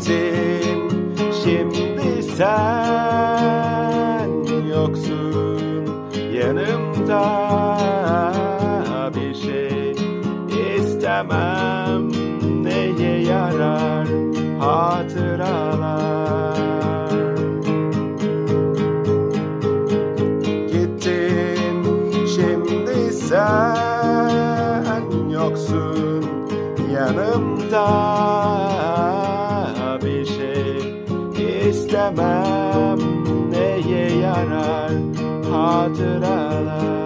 gittin Şimdi sen yoksun. Yanımda Bir şey istemem. Neye yarar hatıralar? Gittin şimdi sen yoksun. Yanımda istemem neye yarar hatıralar?